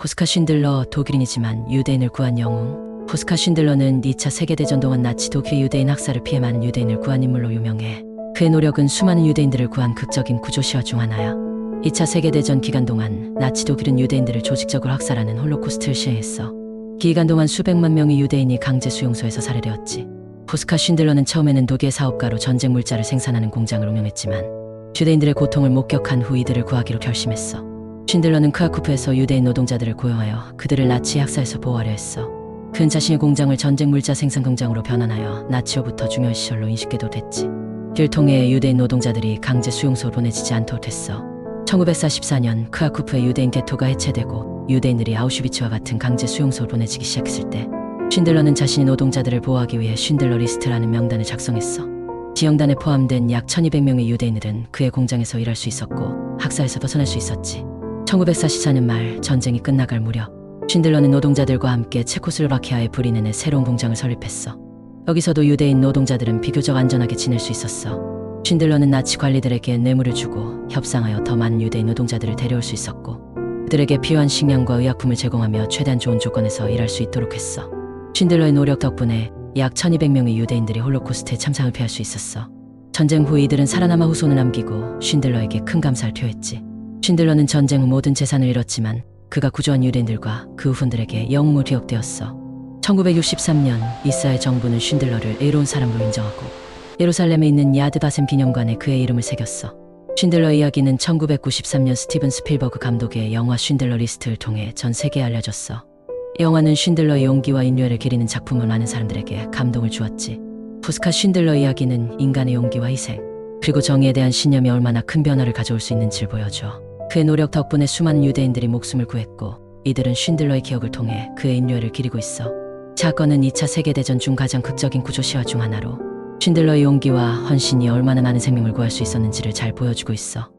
포스카 쉰들러 독일인이지만 유대인을 구한 영웅. 포스카 쉰들러는 2차 세계대전 동안 나치 독일 유대인 학살을 피해 많은 유대인을 구한 인물로 유명해. 그의 노력은 수많은 유대인들을 구한 극적인 구조시화 중 하나야. 2차 세계대전 기간 동안 나치 독일은 유대인들을 조직적으로 학살하는 홀로코스트를 시행했어. 기간 동안 수백만 명의 유대인이 강제 수용소에서 살해되었지. 포스카 쉰들러는 처음에는 독일 사업가로 전쟁 물자를 생산하는 공장을 운영했지만 유대인들의 고통을 목격한 후 이들을 구하기로 결심했어. 쉰들러는 크아쿠프에서 유대인 노동자들을 고용하여 그들을 나치 학사에서 보호하려 했어. 그는 자신의 공장을 전쟁 물자 생산 공장으로 변환하여 나치로부터 중요한 시설로 인식되도 됐지. 통해 유대인 노동자들이 강제 수용소로 보내지지 않도록 됐어. 1944년 크아쿠프의 유대인 게토가 해체되고 유대인들이 아우슈비츠와 같은 강제 수용소로 보내지기 시작했을 때 쉰들러는 자신의 노동자들을 보호하기 위해 쉰들러 리스트라는 명단을 작성했어. 지형단에 포함된 약 1200명의 유대인들은 그의 공장에서 일할 수 있었고 학사에서 벗어날 수 있었지. 1944년 말 전쟁이 끝나갈 무렵 쉰들러는 노동자들과 함께 체코슬로바키아의 브리넨에 새로운 공장을 설립했어. 여기서도 유대인 노동자들은 비교적 안전하게 지낼 수 있었어. 쉰들러는 나치 관리들에게 뇌물을 주고 협상하여 더 많은 유대인 노동자들을 데려올 수 있었고 그들에게 필요한 식량과 의약품을 제공하며 최대한 좋은 조건에서 일할 수 있도록 했어. 쉰들러의 노력 덕분에 약 1200명의 유대인들이 홀로코스트에 참상을 피할 수 있었어. 전쟁 후 이들은 살아남아 후손을 남기고 쉰들러에게 큰 감사를 표했지. 쉰들러는 전쟁 후 모든 재산을 잃었지만 그가 구조한 유대인들과 그 후손들에게 영웅으로 기억되었어. 1963년 이스라엘 정부는 쉰들러를 의로운 사람으로 인정하고 예루살렘에 있는 야드 바셈 기념관에 그의 이름을 새겼어. 쉰들러 이야기는 1993년 스티븐 스필버그 감독의 영화 쉰들러 리스트를 통해 전 세계에 알려졌어. 영화는 쉰들러의 용기와 인류애를 기리는 작품을 많은 사람들에게 감동을 주었지. 포스카 쉰들러 이야기는 인간의 용기와 희생, 그리고 정의에 대한 신념이 얼마나 큰 변화를 가져올 수 있는지를 보여줘. 그의 노력 덕분에 수많은 유대인들이 목숨을 구했고 이들은 쉰들러의 기억을 통해 그의 인류애를 기리고 있어. 사건은 2차 세계대전 중 가장 극적인 구조시화 중 하나로 쉰들러의 용기와 헌신이 얼마나 많은 생명을 구할 수 있었는지를 잘 보여주고 있어.